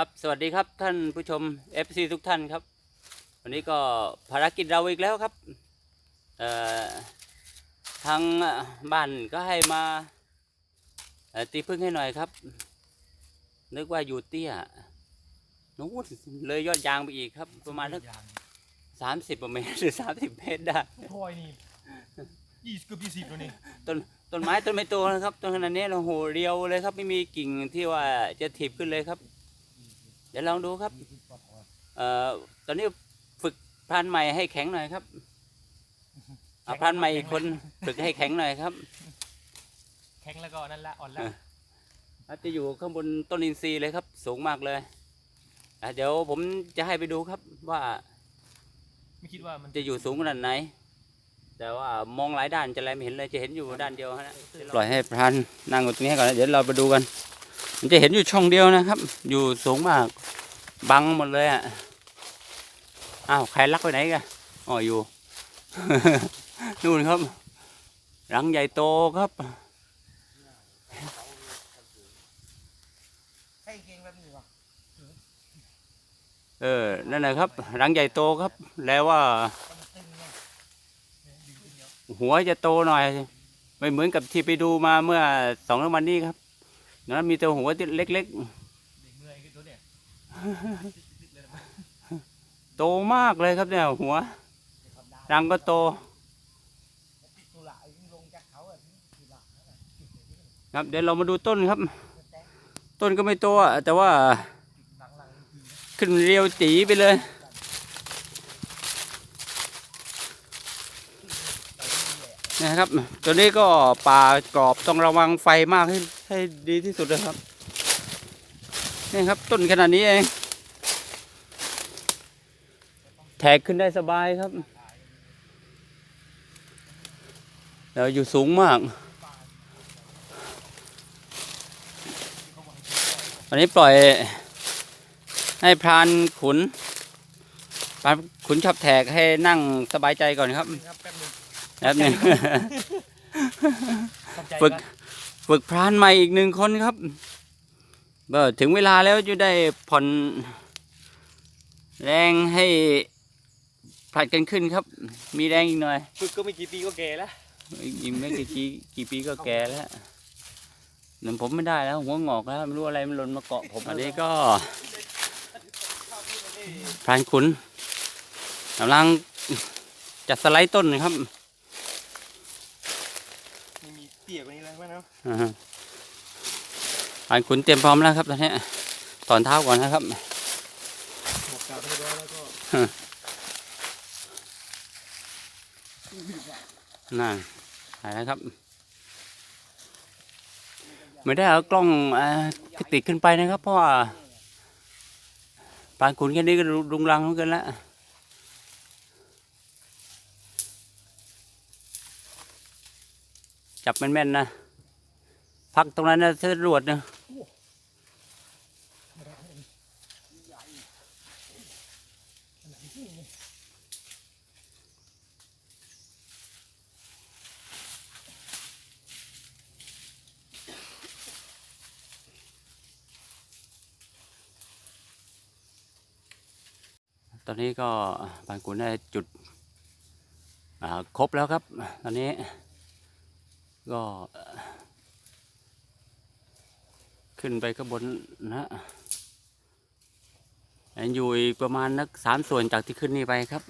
ครับสวัสดีครับท่านผู้ชม FC ทุกท่านครับ วันนี้ก็ภารกิจเราอีกแล้วครับเอ่อทางบ้านก็ให้มาเอ่อตีพึ่งให้หน่อยครับ นึกว่าอยู่เตี้ยนู้นเลยยอดยางไปอีกครับ ประมาณสักสามสิบเมตรหรือสามสิบเมตรได้พลอยนี่ยี่สิบเกือบยี่สิบแล้วนี่ต้นต้นไม้ต้นไม่โตนะครับต้นขนาดนี้เราโหเรียวเลยครับ ไม่มีกิ่งที่ว่าจะถีบขึ้นเลยครับเดี๋ยวลองดูครับเอ่อตอนนี้ฝึกพรานใหม่ให้แข็งหน่อยครับเอาพรานใหม่อีกคนฝึกให้แข็งหน่อยครับ แข็งแล้วก็นั่นละอ่อนละอาจจะอยู่ข้างบนต้นอินทรีย์เลยครับ สูงมากเลยอะเดี๋ยวผมจะให้ไปดูครับว่า ไม่คิดว่ามันจะอยู่สูงขนาดไหน แต่ว่ามองหลายด้านจะอะไรไม่เห็นเลยจะเห็นอยู่ด้านเดียวนะปล่อยให้พรานนั่งอยู่ตรงนี้ก่อนนะเดี๋ยวเราไปดูกัน มันจะเห็นอยู่ช่องเดียวนะครับ อยู่สูงมาก บังหมดเลยอะ อ้าว ใครลักไปไหนกันอ๋ออยู่ นู่นครับ รังใหญ่โตครับเออ นั่นแหละครับ รังใหญ่โตครับ แล้วว่า หัวจะโตหน่อย ไม่เหมือนกับที่ไปดูมาเมื่อสองสามวันนี้ครับ นั้นมีแต่หัวที่เล็กเด็กเมื่อยขึ้นตัวเนี่ยๆโตมากเลยครับเนี่ยหัวรังก็โตติดตุลายิ่งลงจากเขาอะตุลานั่นแหละจุดเลยนี่ครับเดี๋ยวเรามาดูต้นครับแตงต้นก็ไม่โตอะแต่ว่าหลังหลังทีขึ้นเรียวจีไปเลยนะครับ ตัวนี้ก็ป่ากรอบต้องระวังไฟมากให้ ให้ดีที่สุดนะครับ นี่ครับต้นขนาดนี้เอง แทกขึ้นได้สบายครับ แล้วอยู่สูงมาก อันนี้ปล่อยให้พรานขุนพรานขุนชอบแทกให้นั่งสบายใจก่อนครับครับแป๊บนึงแป๊บหนึงขอบใจฝึกครับ ฝึกพรานใหม่อีกหนึ่งคนครับเบอถึงเวลาแล้วจะได้ผ่อนแรงให้ผลัดกันขึ้นครับ มีแรงอีกหน่อยฝึกก็ไม่กี่ปีก็แก่แล้วอีกไม่กี่กี่กี่ปีก็แก่แล้วหนึ่งผมไม่ได้แล้วหัวงอกแล้วไม่รู้อะไรมันหล่นมาเกาะผมอันนี้ก็พรานขุนกำลังจัดสไลด์ต้นนะครับไม่มี เตี้ยกว่านี้แล้วไหมเนาะอ่าฮะพรานขุนเตรียมพร้อมแล้วครับตอนนี้ถอนเท้าก่อนนะครับหมวกกาบเรียบร้อยแล้วก็นั่นหายแล้วครับ ไม่ได้เอากล้องเอ่อติดขึ้นไปนะครับ เพราะว่าปลานขุนแค่นี้ก็รุงรังเหมือนกันแล้ว จับแม่นๆนะ พักตรงนั้นนะสรวจนะตอนนี้ก็ปลานขุนได้จุดครบแล้วครับ ตอนนี้ ก็ขึ้นไปข้างบนนะยังอยู่อีกประมาณนักสามส่วนจากที่ขึ้นนี่ไปครับ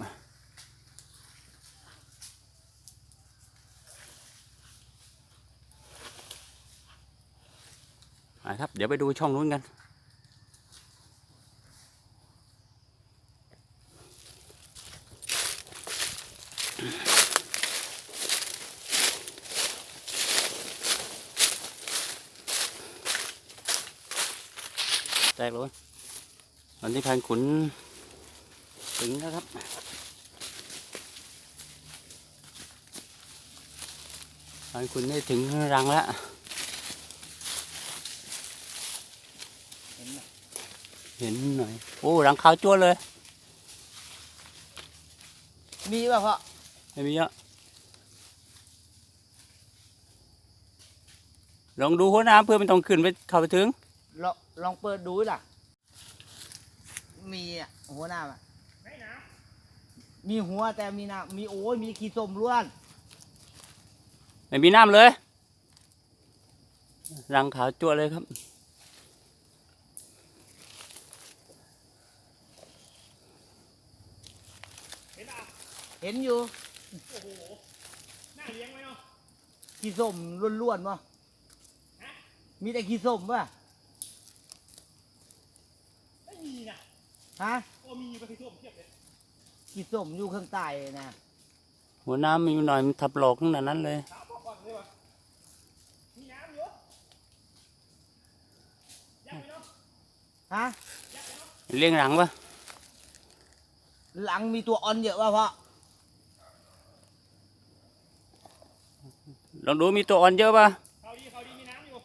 อ่าครับ เดี๋ยวไปดูช่องนู้นกัน แตกเลยตอนนี้พันขุนถึงแล้วครับ พันขุนได้ถึงรังแล้วเห็นหน่อย โอ้รังขาวจ้วนเลย มีป่ะพ่อไม่มีอะลองดูหัวน้ำเพื่อไม่ต้องขึ้นไปเข้าไปถึง ลองลองเปิดดูล่ะ มีอะหัวหน้าอะมีหัวแต่มีน้ำมีโอ้ยมีขี้ส้มล้วน ไม่มีน้ำเลยรังขาวจั่วเลยครับ เห็นอยู่น่าเลี้ยงไหมเนาะขี้ส้มล้วนๆวะมีแต่ขี้ส้มป่ะไม่มีนะฮะโอ้มีอยู่กับที่ท่วมเทียบเลยขี้ส้มอยู่ข้างใต้นะหัวน้ำมีอยู่หน่อยมันทับโลกขนาดนั้นเลยถามบอกก่อนเลยว่ามีน้ำอยู่ยักไหมเนาะฮะเลี้ยงหลังปะหลังมีตัวอ่อนเยอะวะพ่อลองดูมีตัวอ่อนเยอะปะเขาดีเขาดีมีน้ำอยู่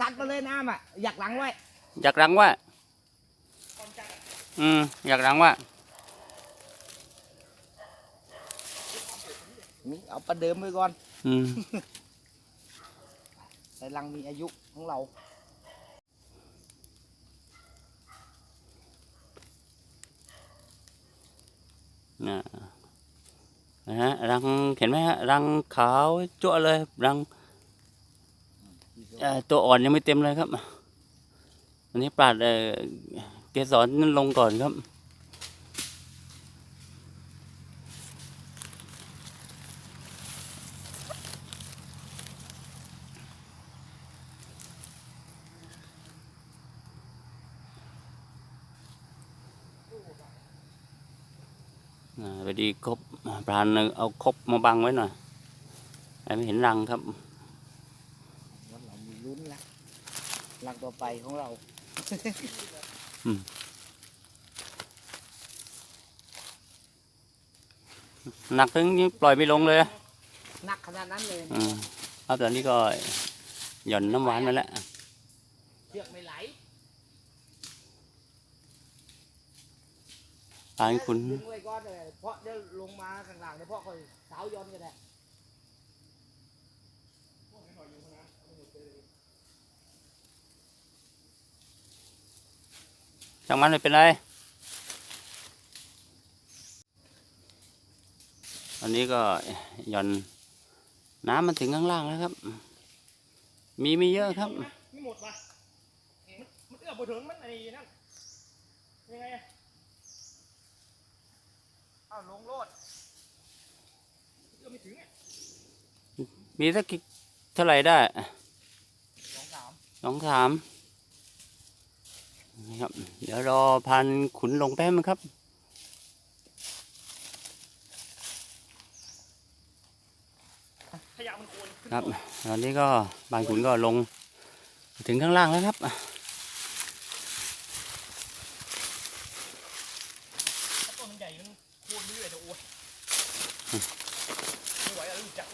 ตัดมาเลยน้ำอะอยากหลังไว้อยากหลังว่าก่อนจัด อะอืม อยากหลังว่า นี่เอาประเดิมไว้ก่อนอืมแต่หลังมีอายุของเรา นะนะฮะ รังเห็นไหมฮะ รังขาวจั่วเลย รังเอ่อตัวอ่อนยังไม่เต็มเลยครับ อันนี้ปาดเอ่อ เกสรนั่นลงก่อนครับอ่าพอดีครบปลานเอาครบมาบังไว้หน่อยให้ไม่เห็นรังครับวันเรามีลุ้นละหลังต่อไปของเรา หนักถึงยังปล่อยไม่ลงเลยอะหนักขนาดนั้นเลยอืมเอาตอนนี้ก็หย่อนน้ำหวานมาแล้วเชือกไม่ไหลปลาคุณดึงไว้ก่อนเลยเพราะเดี๋ยวลงมาข้างล่างเดี๋ยวพ่อคอยสาวย้อนก็ได้ ช่างมันไม่เป็นไรอันนี้ก็หย่อนน้ำมันถึงข้างล่างแล้วครับ มีไม่เยอะครับไม่หมดว่ะมันมันเอื้อมไปถึงมันไอ้นั่นยังไงอะเอาลงโลดเอื้อมไม่ถึงอะมีสักกี่เท่าไหร่ได้สองสามสองสาม นี่ครับ เดี๋ยวรอพันขุนลงแป๊บนึงครับขยะมันโคนขึ้นครับต้นตอนนี้ก็บานขุนก็ลงถึงข้างล่างแล้วครับถ้าต้นมันใหญ่มันโคนเรื่อยจะโอ้ยไม่ไหวแล้วลูกจับ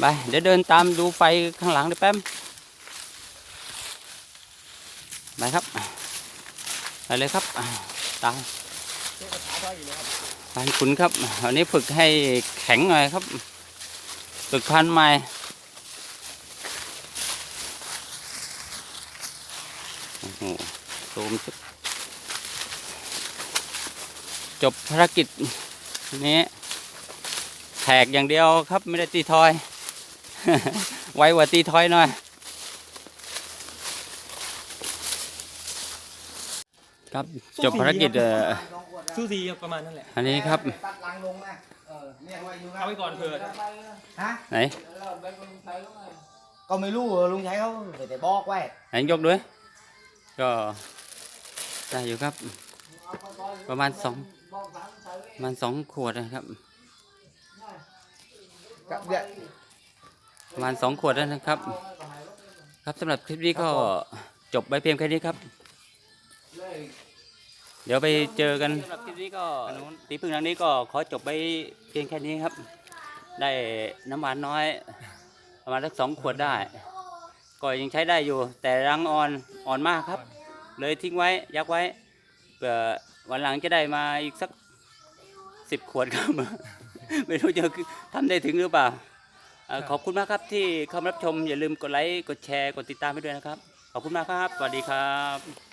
ไปเดี๋ยวเดินตามดูไฟข้างหลังเดี๋ยวแป๊บ ไปครับไปเลยครับตามเจ้ากระถาได้อยู่เลยครับบานขุนครับวันนี้ฝึกให้แข็งหน่อยครับ ฝึกพันใหม่โอ้โหซูมสุดจบภารกิจนี้แขกอย่างเดียวครับไม่ได้ตีทอย ไวกว่าตีทอยหน่อย ครับจบภารกิจเอ่อสองขวดนะสู้สีประมาณนั้นแหละ อันนี้ครับ ตัดหลังลงนะเออเนี่ยไว้อยู่ครับเอาไว้ก่อนเผื่อฮะไหนก็ไม่รู้เออลุงใช้เขาแต่บอกไว้ไหนยกด้วย ก็ได้อยู่ครับ ประมาณสองประมาณสองขวดนะครับ กับเนี่ยประมาณสองขวดแล้วนะครับ ครับสำหรับคลิปนี้ก็จบไปเพียงแค่นี้ครับ เเดี๋ยวไปเจอกันสำหรับคลิปนี้ก็ตีพึ่งทางนี้ก็ขอจบไปเพียงแค่นี้ครับ ได้น้ำหวานน้อย ประมาณสักสองขวดได้ ก็ยังใช้ได้อยู่ แต่รังอ่อนอ่อนมากครับ เลยทิ้งไว้ยักไว้เผื่อวันหลังจะได้มาอีกสักสิบขวดครับไม่รู้จะทำได้ถึงหรือเปล่า ขอบคุณมากครับที่เข้ามารับชมอย่าลืมกดไลค์กดแชร์กดติดตามให้ด้วยนะครับ ขอบคุณมากครับ สวัสดีครับ